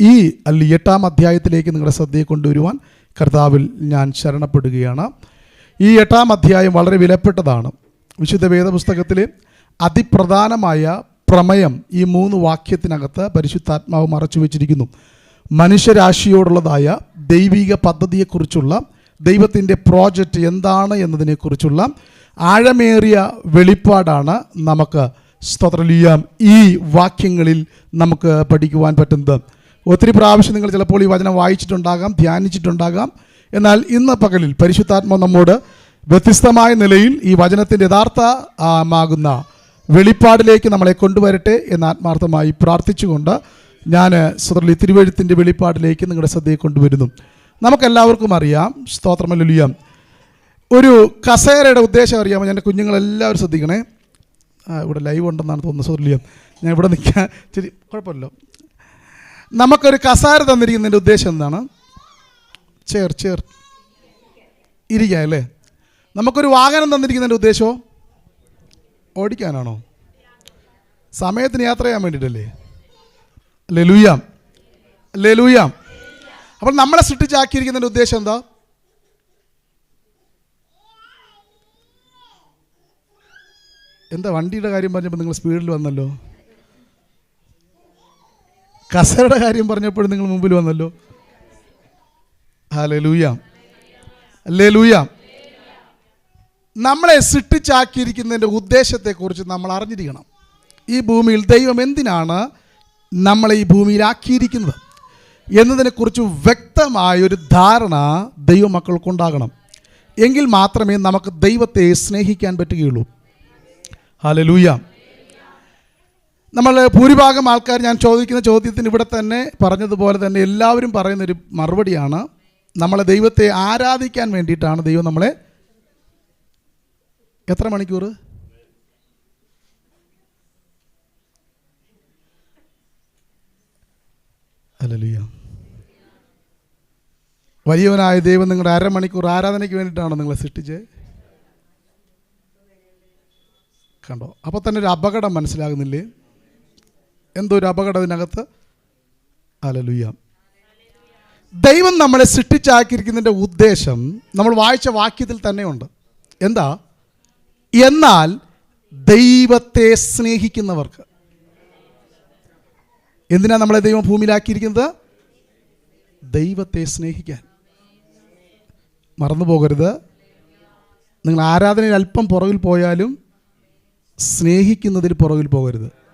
ഈ അല്ല എട്ടാം അധ്യായത്തിലേക്ക് നിങ്ങളുടെ ശ്രദ്ധയെ കൊണ്ടുവരുവാൻ കർത്താവിൽ ഞാൻ ശരണപ്പെടുകയാണ്. ഈ എട്ടാം അധ്യായം വളരെ വിലപ്പെട്ടതാണ്. വിശുദ്ധ വേദപുസ്തകത്തിലെ അതിപ്രധാനമായ പ്രമേയം ഈ മൂന്ന് വാക്യത്തിനകത്ത് പരിശുദ്ധാത്മാവ് മറച്ചു വെച്ചിരിക്കുന്നു. മനുഷ്യരാശിയോടുള്ളതായ ദൈവിക പദ്ധതിയെക്കുറിച്ചുള്ള ദൈവത്തിന്റെ പ്രോജക്റ്റ് എന്താണ് എന്നതിനെക്കുറിച്ചുള്ള ആഴമേറിയ വെളിപ്പാടാണ് നമുക്ക് സ്തോത്രലിയാം ഈ വാക്യങ്ങളിൽ നമുക്ക് പഠിക്കുവാൻ പറ്റുന്നത്. ഒത്തിരി പ്രാവശ്യം നിങ്ങൾ ചിലപ്പോൾ ഈ വചനം വായിച്ചിട്ടുണ്ടാകാം ധ്യാനിച്ചിട്ടുണ്ടാകാം. എന്നാൽ ഇന്ന് പകലിൽ പരിശുദ്ധാത്മ നമ്മോട് വ്യത്യസ്തമായ നിലയിൽ ഈ വചനത്തിന്റെ യഥാർത്ഥ ആ, മാകുന്ന വെളിപ്പാടിലേക്ക് നമ്മളെ കൊണ്ടുവരട്ടെ എന്ന് ആത്മാർത്ഥമായി പ്രാർത്ഥിച്ചുകൊണ്ട് ഞാൻ സുദർലി തിരുവഴുത്തിന്റെ വെളിപ്പാടിലേക്ക് നിങ്ങളുടെ ശ്രദ്ധയെ കൊണ്ടുവരുന്നു. നമുക്കെല്ലാവർക്കും അറിയാം സ്തോത്രമല്ലിയാം ഒരു കസേരയുടെ ഉദ്ദേശം അറിയാമോ? എന്റെ കുഞ്ഞുങ്ങളെല്ലാവരും ശ്രദ്ധിക്കണേ. ഇവിടെ ലൈവ് ഉണ്ടെന്നാണ് തോന്നുന്നത് സുതർലിയം ഞാൻ ഇവിടെ നിൽക്കാൻ ശരി കുഴപ്പമില്ലല്ലോ. നമുക്കൊരു കസാര തന്നിരിക്കുന്നതിന്റെ ഉദ്ദേശം എന്താണ്? ചേർ ചേർ. ഇരിക്കുക അല്ലേ? നമുക്കൊരു വാഹനം തന്നിരിക്കുന്നതിന്റെ ഉദ്ദേശമോ ഓടിക്കാനാണോ? സമയത്തിന് യാത്ര ചെയ്യാൻ വേണ്ടിയിട്ടല്ലേ? ലലുയാം. ലലുയാം. അപ്പോൾ നമ്മളെ സൃഷ്ടിച്ചാക്കിയിരിക്കുന്നതിന്റെ ഉദ്ദേശം എന്താ? എന്താ വണ്ടിയുടെ കാര്യം പറഞ്ഞപ്പോൾ നിങ്ങൾ സ്പീഡിൽ വന്നല്ലോ? കസയുടെ കാര്യം പറഞ്ഞപ്പോഴും നിങ്ങൾ മുമ്പിൽ വന്നല്ലോ. ഹലേ ലൂയാം അല്ലേ ലൂയാം നമ്മളെ സൃഷ്ടിച്ചാക്കിയിരിക്കുന്നതിന്റെ ഉദ്ദേശത്തെക്കുറിച്ച് നമ്മൾ അറിഞ്ഞിരിക്കണം. ഈ ഭൂമിയിൽ ദൈവം എന്തിനാണ് നമ്മളെ ഈ ഭൂമിയിലാക്കിയിരിക്കുന്നത്? എന്നതിനെക്കുറിച്ച് വ്യക്തമായൊരു ധാരണ ദൈവമക്കൾക്കുണ്ടാകണം എങ്കിൽ മാത്രമേ നമുക്ക് ദൈവത്തെ സ്നേഹിക്കാൻ പറ്റുകയുള്ളൂ. ഹലലൂയ നമ്മൾ ഭൂരിഭാഗം ആൾക്കാർ ഞാൻ ചോദിക്കുന്ന ചോദ്യത്തിന് ഇവിടെ തന്നെ പറഞ്ഞതുപോലെ തന്നെ എല്ലാവരും പറയുന്നൊരു മറുപടിയാണ്. നമ്മളെ ദൈവത്തെ ആരാധിക്കാൻ വേണ്ടിയിട്ടാണ് ദൈവം നമ്മളെ എത്ര മണിക്കൂർ? അല്ലല്ലോ വലിയവനായ ദൈവം നിങ്ങളുടെ അരമണിക്കൂർ ആരാധനയ്ക്ക് വേണ്ടിയിട്ടാണോ നിങ്ങളെ സൃഷ്ടിച്ചത്? കണ്ടോ? അപ്പോൾ തന്നെ ഒരു അപകടം മനസ്സിലാകുന്നില്ലേ? എന്തോ ഒരു അപകടം ഇതിനകത്ത് അലലുയ ദൈവം നമ്മളെ സൃഷ്ടിച്ചാക്കിയിരിക്കുന്നതിന്റെ ഉദ്ദേശം നമ്മൾ വായിച്ച വാക്യത്തിൽ തന്നെയുണ്ട്. എന്താ? എന്നാൽ ദൈവത്തെ സ്നേഹിക്കുന്നവർക്ക്. എന്തിനാ നമ്മളെ ദൈവം ഭൂമിയിലാക്കിയിരിക്കുന്നത്? ദൈവത്തെ സ്നേഹിക്കാൻ. മറന്നു പോകരുത്. നിങ്ങൾ ആരാധനയിൽ അല്പം പുറകിൽ പോയാലും സ്നേഹിക്കുന്നതിൽ പുറകിൽ പോകരുത്.